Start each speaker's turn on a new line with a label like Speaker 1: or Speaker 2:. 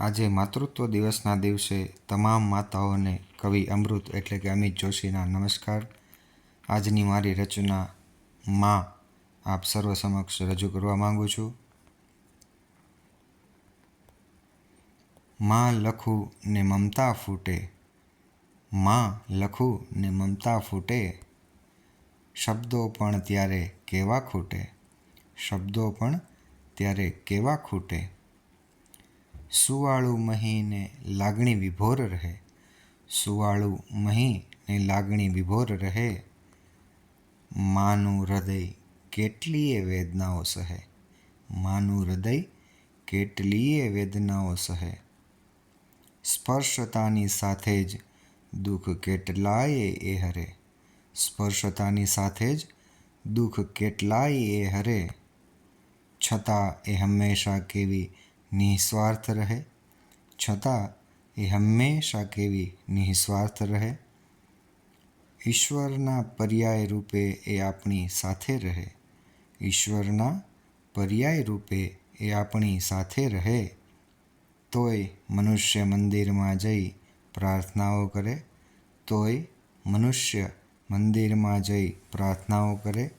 Speaker 1: આજે માતૃત્વ દિવસના દિવસે તમામ માતાઓને કવિ અમૃત એટલે કે અમિત જોશીના નમસ્કાર. આજની મારી રચના માં આપ સર્વ સમક્ષ રજૂ કરવા માંગુ છું. માં લખું ને મમતા ફૂટે. માં લખું ને મમતા ફૂટે. શબ્દો પણ ત્યારે કેવા ખૂટે. શબ્દો પણ ત્યારે કેવા ખૂટે. સુવાળું મહીને લાગણી વિભોર રહે. સુવાળું મહીને લાગણી વિભોર રહે. માનું હૃદય કેટલીય વેદનાઓ સહે. માનું હૃદય કેટલીય વેદનાઓ સહે. સ્પર્શતાની સાથે જ દુઃખ કેટલાય એ હરે. સ્પર્શતાની સાથે જ દુઃખ કેટલાય એ હરે. છતાં એ હંમેશા કેવી નિસ્વાર્થ રહે છતાં એ હંમેશા કેવી નિઃસ્વાર્થ રહે ઈશ્વરના પર્યાય રૂપે એ આપણી સાથે રહે ઈશ્વરના પર્યાય રૂપે એ આપણી સાથે રહે તોય મનુષ્ય મંદિરમાં જઈ પ્રાર્થનાઓ કરે તોય મનુષ્ય મંદિરમાં જઈ પ્રાર્થનાઓ કરે